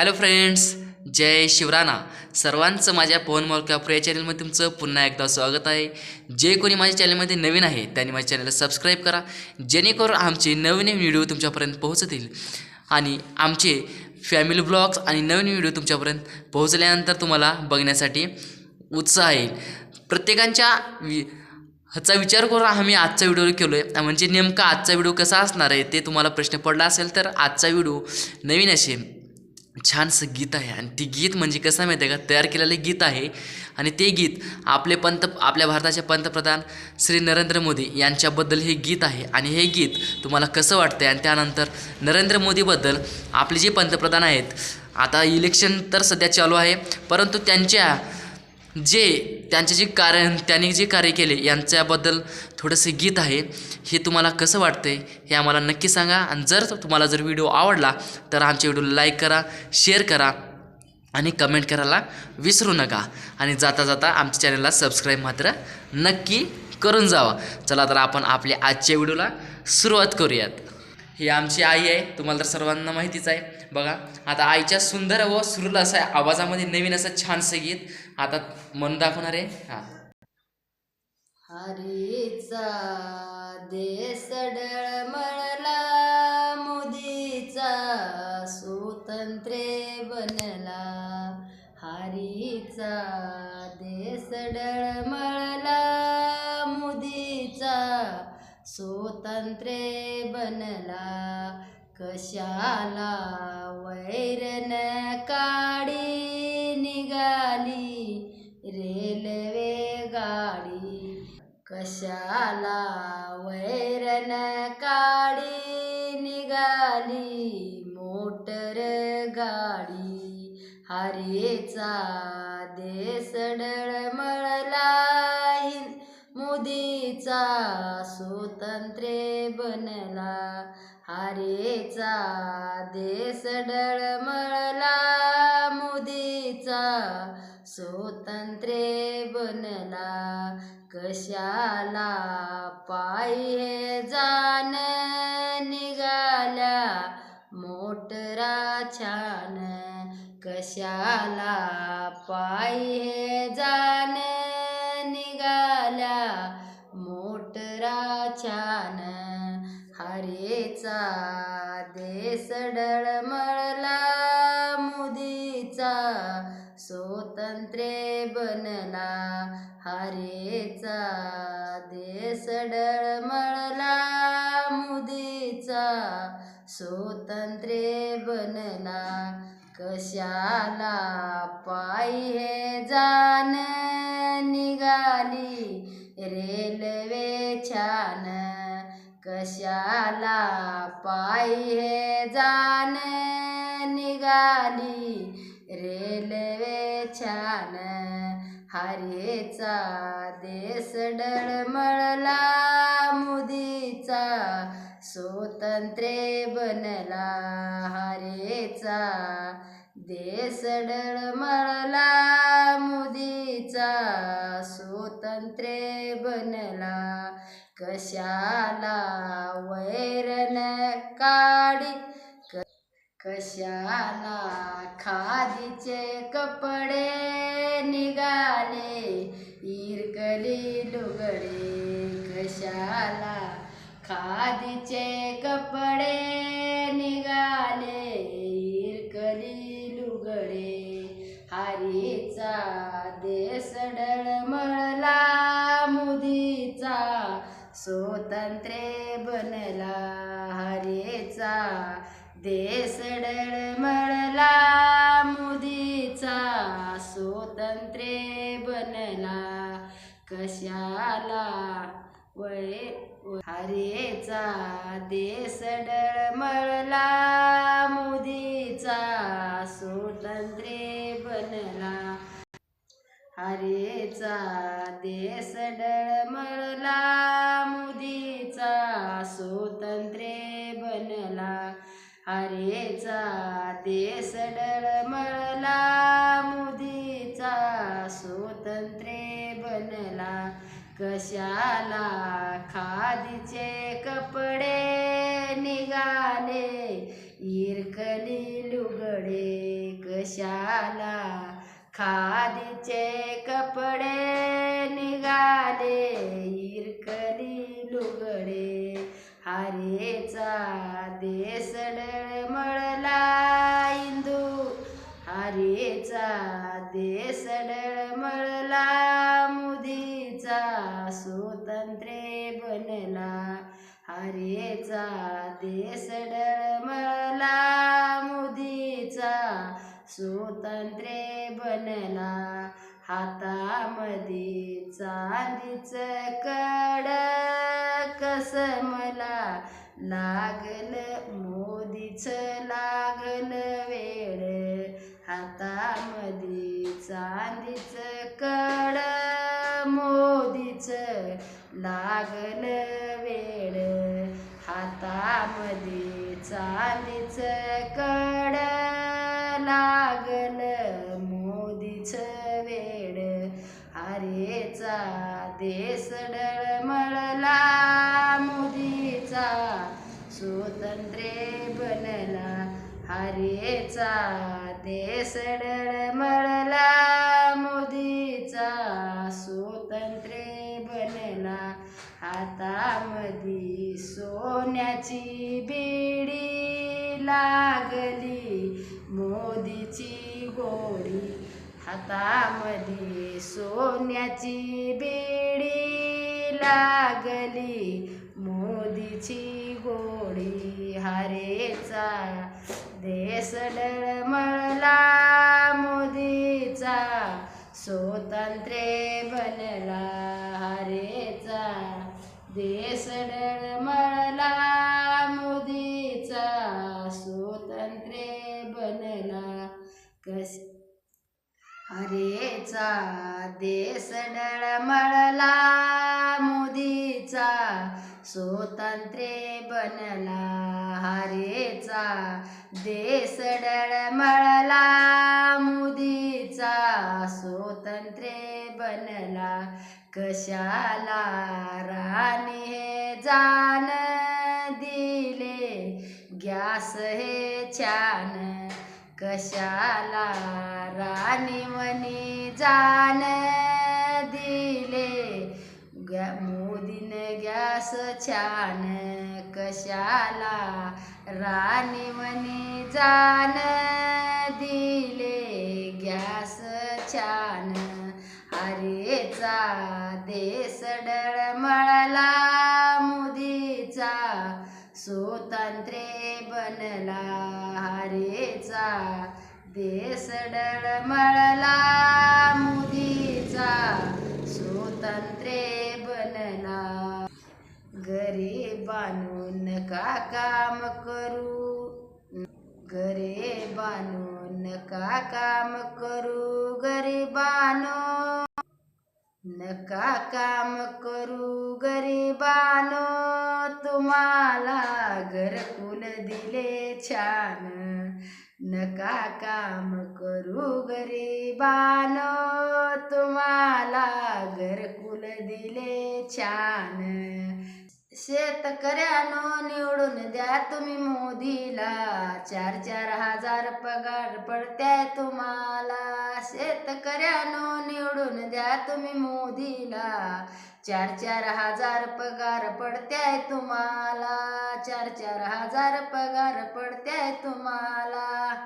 Hello friends जय शिवराणा सर्वांचं माझ्या पवन मोलकापूर या चॅनलमध्ये तुमचं पुन्हा एकदा स्वागत आहे. जे कोणी माझ्या चॅनलमध्ये नवीन आहे त्यांनी माझ्या चॅनलला सबस्क्राईब करा. जेणेकरून आमचे नवीन नवीन व्हिडिओ तुमच्यापर्यंत पोहोचतील. आणि आमचे फॅमिली ब्लॉग्स आणि नवीन व्हिडिओ तुमच्यापर्यंत पोहोचल्यानंतर तुम्हाला बघण्यासाठी उत्साह येईल. प्रत्येकांच्या वि ह्याचा विचार करून आम्ही आजचा व्हिडिओ केलो आहे म्हणजे नेमका आजचा व्हिडिओ कसा असणार आहे ते तुम्हाला प्रश्न पडला असेल तर आजचा व्हिडिओ नवीन असेल. छानसं गीत आहे. आणि ती गीत म्हणजे कसं माहिती आहे का? तयार केलेलं गीत आहे. आणि ते गीत आपले पंत आपल्या भारताचे पंतप्रधान श्री नरेंद्र मोदी यांच्याबद्दल हे गीत आहे. आणि हे गीत तुम्हाला कसं वाटतं आणि त्यानंतर नरेंद्र मोदीबद्दल आपले जे पंतप्रधान आहेत आता इलेक्शन तर सध्या चालू आहे. परंतु त्यांच्या जे त्यांचे जे कार्य त्यांनी जे कार्य केले यांच्याबद्दल थोडंसं गीत आहे. हे तुम्हाला कसं वाटतंय हे आम्हाला नक्की सांगा. आणि जर तुम्हाला जर व्हिडिओ आवडला तर आमच्या व्हिडिओला लाईक करा शेअर करा आणि कमेंट करायला विसरू नका. आणि जाता जाता आमच्या चॅनलला सबस्क्राईब मात्र नक्की करून जावा. चला तर आपण आपल्या आजच्या व्हिडिओला सुरुवात करूयात. ही आमची आई आहे तुम्हाला तर सर्वांना माहितीच आहे. बघा आता आईच्या सुंदर व सुरल असा आवाजामध्ये नवीन असं छानसं गीत आता मन दाखवणार आहे? हां. हरीचा देश डळमळला मोदीचा स्वतंत्रे बनला. हरीचा देश डळमळला मोदीचा स्वतंत्रे बनला. कशाला वैरन कशाला वैरन काडी निघाली मोटर गाडी हरेचा देश डळमळला मोदीचा स्वतंत्रे बनला हरेचा देश डळमळला मोदीचा स्वतंत्रे कशाला पायी जाण निघाल्या मोटरा छान. कशाला पायी जाण निघाल्या मोटरा छान. हरेचा देश डळमळला संत्रे बनला. हरेचा देश डळमळला. मोदीचा स्वतंत्रे बनला. कशाला पायी जाण निघाली. रेल्वे छान. कशाला पायी जाण निघाली. रेल्वे छान हरेचा देश डळमळला मुदीचा स्वतंत्रे बनला. हरेचा देश डळमळला मुदीचा स्वतंत्रे बनला. कशाला वैरन काडी कशाला खादीचे कपडे निघाले? इरकली लुगडे कशाला खादीचे कपडे देश डळमळला मुदीचा स्वतंत्रे बनला. कशाला वय हरेचा देश डळमळला मुदीचा स्वतंत्रे बनला. हरेचा देश डळमळला मुदीचा स्वतंत्रे हरेचा देश डळमळला मोदीचा स्वतंत्रे बनला. कशाला खादीचे कपडे निघाले इरकली लुगडे. कशाला खादीचे स्वतंत्रे बनला. हरेचा देश डळमळला. मुदीचा स्वतंत्रे बनला. हातामध्ये चांदीच कड कस मला लागल मोदीचं लागल वेळ. हातामध्ये चालीच कड लागल मोदीच वेळ हरेचा देश डळमळला मोदीचा. स्वतंत्रे बनला. हरेचा देश डळमळला हातामधी सोन्याची बिडी लागली. मोदीची गोडी हातामधी सोन्याची बिडी लागली. मोदीची गोडी हरेचा देश डळमळला मोदीचा स्वतंत्रे बनला. हरेचा देश डळमळला मोदीचा स्वतंत्रे बनला. हरेचा देश डळमळला मोदीचा स्वतंत्रे बनला. कशाला राणी हे जाण दिले गॅस हे छान कशाला राणी मनी जाण दिले? गॅ मोदीने गॅस छान. कशाला राणी मनी जाण दिले? गॅस छान. हरेचा देश डळमळला मोदीचा. स्वतंत्रे बनला हरेचा देश डळमळला मोदीचा. स्वतंत्रे बनला. गरीबानून का काम करू? गरीबानून का काम करू? गरीबानो नका काम करू गरीबानो तुम्हाला घरकुल दिले छान. नका काम करू गरीबान तुम्हाला घरकुल दिले छान. शेतकऱ्यानो निवडून द्या तुम्ही मोदीला. चार चार हजार पगार पडत्याय तुम्हाला. शेतकऱ्यानो निवडून द्या तुम्ही मोदीला. चार चार हजार पगार पडत्याय तुम्हाला. चार चार हजार पगार पडत्याय तुम्हाला.